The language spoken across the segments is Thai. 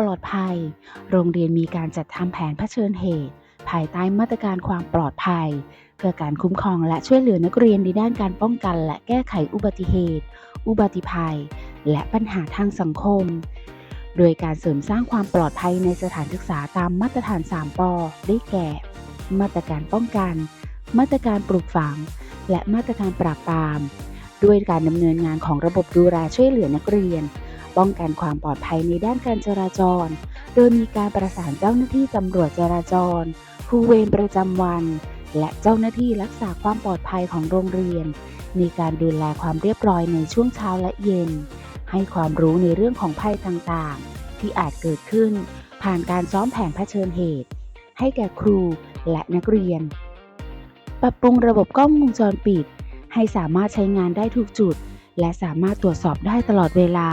ปลอดภัย โรงเรียนมีการจัดทำแผนเผชิญเหตุ ภายใต้มาตรการความปลอดภัย เพื่อการคุ้มครองและช่วยเหลือนักเรียนในด้านการป้องกัน และแก้ไขอุบัติเหตุ อุบัติภัย และปัญหาทางสังคม โดยการเสริมสร้างความปลอดภัยในสถานศึกษาตามมาตรฐาน 3ปได้แก่ มาตรการป้องกัน มาตรการปลูกฝัง และมาตรการปราบปราม ด้วยการดำเนินงานของระบบดูแลช่วยเหลือนักเรียน ป้องกันความปลอดภัยในด้านการจราจร โดยมีการประสานเจ้าหน้าที่ตำรวจจราจรครูเวรประจำวัน และเจ้าหน้าที่รักษาความปลอดภัยของโรงเรียนในการดูแลความเรียบร้อยในช่วงเช้าและเย็น ให้ความรู้ในเรื่องของภัยต่างๆ ที่อาจเกิดขึ้น ผ่านการซ้อมแผนเผชิญเหตุ ให้แก่ครูและนักเรียน ปรับปรุงระบบกล้องวงจรปิด ให้สามารถใช้งานได้ทุกจุด และสามารถตรวจสอบได้ตลอดเวลา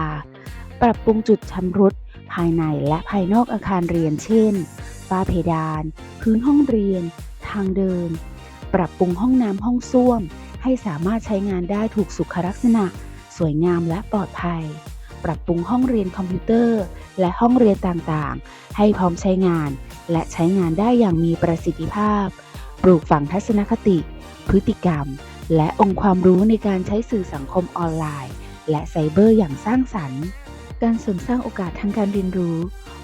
ปรับปรุงจุดชำรุด ภายในและภายนอกอาคารเรียนเช่นฝ้าเพดาน พื้นห้องเรียน ทางเดิน ปรับปรุงห้องน้ำห้องส้วม ให้สามารถใช้งานได้ถูกสุขลักษณะ สวยงามและปลอดภัย ปรับปรุงห้องเรียนคอมพิวเตอร์ และห้องเรียนต่างๆ ให้พร้อมใช้งาน และใช้งานได้อย่างมีประสิทธิภาพ ปลูกฝังทัศนคติ พฤติกรรม และองค์ความรู้ในการใช้สื่อสังคมออนไลน์ และไซเบอร์อย่างสร้างสรรค์ การเสริมสร้างโอกาสทางการเรียนรู้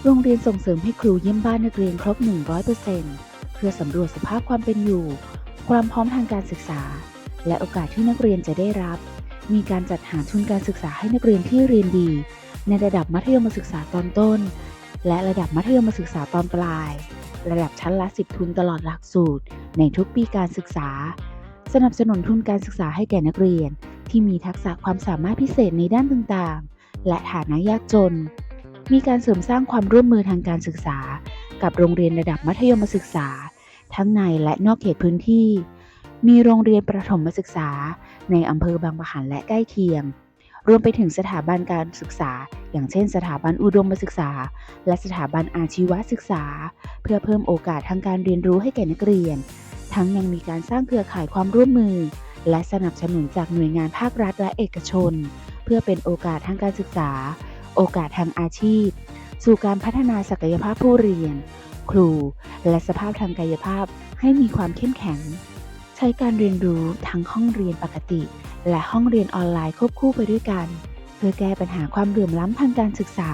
โรงเรียนส่งเสริมให้ครูเยี่ยมบ้านนักเรียนครบ 100%เพื่อสำรวจสภาพความเป็นอยู่ ความพร้อมทางการศึกษา และโอกาสที่นักเรียนจะได้รับ มีการจัดหาทุนการศึกษาให้นักเรียนที่เรียนดี ในระดับมัธยมศึกษาตอนต้น และระดับมัธยมศึกษาตอนปลาย ระดับชั้นละสิบทุนตลอดหลักสูตร ในทุกปีการศึกษา สนับสนุนทุนการศึกษาให้แก่นักเรียน ที่มีทักษะความสามารถพิเศษในด้านต่างๆ และฐานะยากจน มีการเสริมสร้างความร่วมมือทางการศึกษา กับโรงเรียนระดับมัธยมศึกษา ทั้งในและนอกเขตพื้นที่ มีโรงเรียนประถมศึกษา ในอำเภอบางปะหันและใกล้เคียง รวมไปถึงสถาบันการศึกษา อย่างเช่น สถาบันอุดมศึกษา และสถาบันอาชีวศึกษา เพื่อเพิ่มโอกาสทางการเรียนรู้ให้แก่นักเรียน ทั้งยังมีการสร้างเครือข่ายความร่วมมือและสนับสนุนจากหน่วยงานภาครัฐและเอกชน พื่อเป็นโอกาสทางการศึกษา โอกาสทางอาชีพ สู่การพัฒนาศักยภาพผู้เรียน ครู และสภาพทางกายภาพให้มีความเข้มแข็ง ใช้การเรียนรู้ทั้งห้องเรียนปกติ และห้องเรียนออนไลน์ควบคู่ไปด้วยกัน เพื่อแก้ปัญหาความเหลื่อมล้ำทางการศึกษา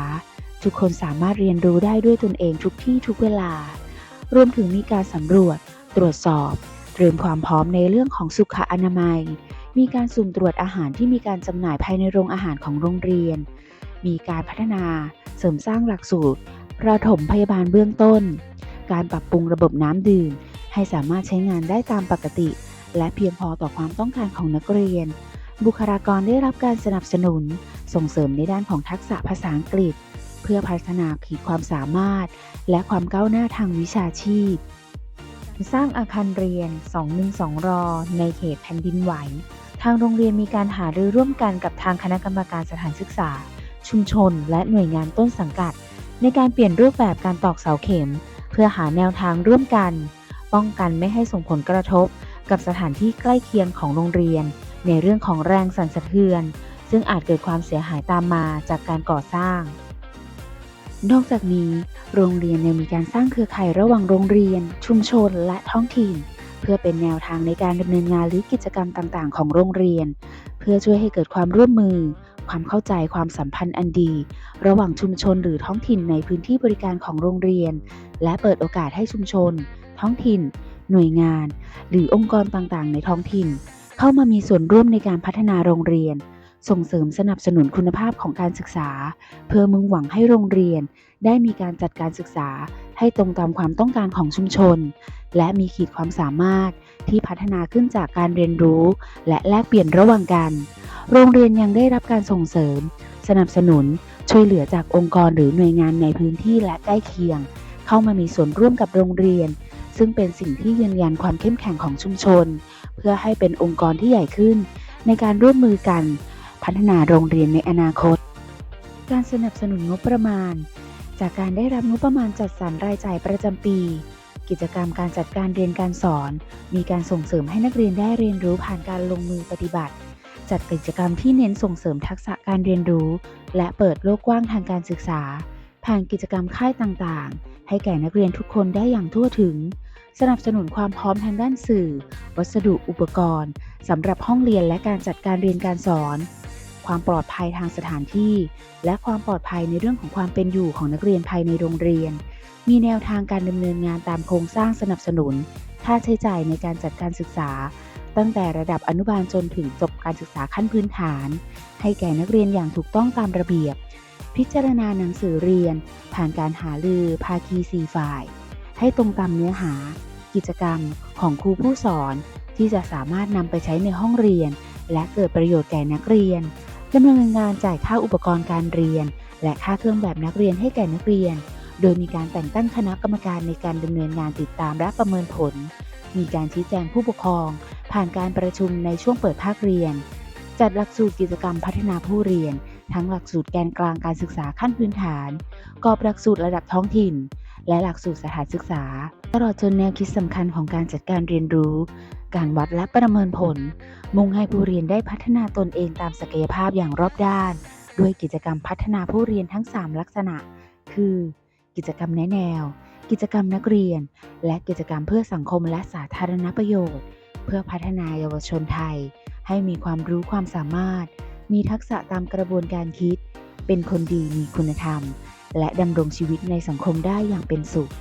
ทุกคนสามารถเรียนรู้ได้ด้วยตนเองทุกที่ทุกเวลา รวมถึงมีการสำรวจ ตรวจสอบ เตรียมความพร้อมในเรื่องของสุขอนามัย มีการสุ่มตรวจอาหารที่มีการจำหน่ายภายในโรงอาหารของโรงเรียน มีการพัฒนาเสริมสร้างหลักสูตรประถมพยาบาลเบื้องต้น การปรับปรุงระบบน้ำดื่ม ให้สามารถใช้งานได้ตามปกติ และเพียงพอต่อความต้องการของนักเรียน บุคลากรได้รับการสนับสนุน ส่งเสริมในด้านของทักษะภาษาอังกฤษ เพื่อพัฒนาขีดความสามารถ และความก้าวหน้าทางวิชาชีพสร้างอาคารเรียน 212 รอ ในเขตแผ่นดินไหว ทางโรงเรียนมีการหารือร่วมกันกับทางคณะกรรมการสถานศึกษา ชุมชน และหน่วยงานต้นสังกัด ในการเปลี่ยนรูปแบบการตอกเสาเข็ม เพื่อหาแนวทางร่วมกัน ป้องกันไม่ให้ส่งผลกระทบ กับสถานที่ใกล้เคียงของโรงเรียน ในเรื่องของแรงสั่นสะเทือน ซึ่งอาจเกิดความเสียหายตามมาจากการก่อสร้าง นอกจากนี้ โรงเรียนยังมีการสร้างเครือข่ายระหว่างโรงเรียน ชุมชน และท้องถิ่น พื่อเป็นแนวทางในการดำเนินงานหรือกิจกรรมต่างๆ ของโรงเรียน เพื่อช่วยให้เกิดความร่วมมือ ความเข้าใจความสัมพันธ์อันดี ระหว่างชุมชนหรือท้องถิ่นในพื้นที่บริการของโรงเรียน และเปิดโอกาสให้ชุมชน ท้องถิ่น หน่วยงาน หรือองค์กรต่างๆ ในท้องถิ่น เข้ามามีส่วนร่วมในการพัฒนาโรงเรียน ส่งเสริมสนับสนุนคุณภาพของการศึกษา เพื่อมุ่งหวังให้โรงเรียน ได้มีการจัดการศึกษา ให้ตรงตามความต้องการของชุมชน และมีขีดความสามารถที่พัฒนาขึ้นจากการเรียนรู้ และแลกเปลี่ยนระหว่างกัน โรงเรียนยังได้รับการส่งเสริม สนับสนุน ช่วยเหลือจากองค์กรหรือหน่วยงานในพื้นที่และใกล้เคียง เข้ามามีส่วนร่วมกับโรงเรียน ซึ่งเป็นสิ่งที่ยืนยันความเข้มแข็งของชุมชน เพื่อให้เป็นองค์กรที่ใหญ่ขึ้น ในการร่วมมือกัน พัฒนาโรงเรียนในอนาคต การสนับสนุนงบประมาณ จากการได้รับงบประมาณจัดสรรรายจ่ายประจำปี กิจกรรมการจัดการเรียนการสอน มีการส่งเสริมให้นักเรียนได้เรียนรู้ผ่านการลงมือปฏิบัติ จัดกิจกรรมที่เน้นส่งเสริมทักษะการเรียนรู้ และเปิดโลกกว้างทางการศึกษา ผ่านกิจกรรมค่ายต่างๆ ให้แก่นักเรียนทุกคนได้อย่างทั่วถึง สนับสนุนความพร้อมทางด้านสื่อ วัสดุอุปกรณ์สำหรับห้องเรียนและการจัดการเรียนการสอน ความปลอดภัยทางสถานที่ และความปลอดภัยในเรื่องของความเป็นอยู่ของนักเรียนภายในโรงเรียน มีแนวทางการดำเนินงานตามโครงสร้างสนับสนุน ค่าใช้จ่ายในการจัดการศึกษา ตั้งแต่ระดับอนุบาลจนถึงจบการศึกษาขั้นพื้นฐาน ให้แก่นักเรียนอย่างถูกต้องตามระเบียบ พิจารณาหนังสือเรียน ผ่านการหาลือ ภาคีสีฝ่าย ให้ตรงตามเนื้อหา กิจกรรมของครูผู้สอนที่จะสามารถนำไปใช้ในห้องเรียน และเกิดประโยชน์แก่นักเรียน ดำเนินงานจ่ายค่าอุปกรณ์การเรียน และค่าเครื่องแบบนักเรียนให้แก่นักเรียน โดยมีการแต่งตั้งคณะกรรมการในการดำเนินงานติดตามและประเมินผล มีการชี้แจงผู้ปกครอง ผ่านการประชุมในช่วงเปิดภาคเรียน จัดหลักสูตรกิจกรรมพัฒนาผู้เรียน ทั้งหลักสูตรแกนกลางการศึกษาขั้นพื้นฐาน กรอบหลักสูตรระดับท้องถิ่น และหลักสูตรสถานศึกษา ตลอดจนแนวคิดสำคัญของการจัดการเรียนรู้ การวัดและประเมินผล มุ่งให้ผู้เรียนได้พัฒนาตนเองตามศักยภาพอย่างรอบด้าน ด้วยกิจกรรมพัฒนาผู้เรียนทั้ง 3 ลักษณะ คือ กิจกรรมแนแนว กิจกรรมนักเรียน และกิจกรรมเพื่อสังคมและสาธารณประโยชน์ เพื่อพัฒนาเยาวชนไทย ให้มีความรู้ความสามารถ มีทักษะตามกระบวนการคิด เป็นคนดีมีคุณธรรม และดำรงชีวิตในสังคมได้อย่างเป็นสุข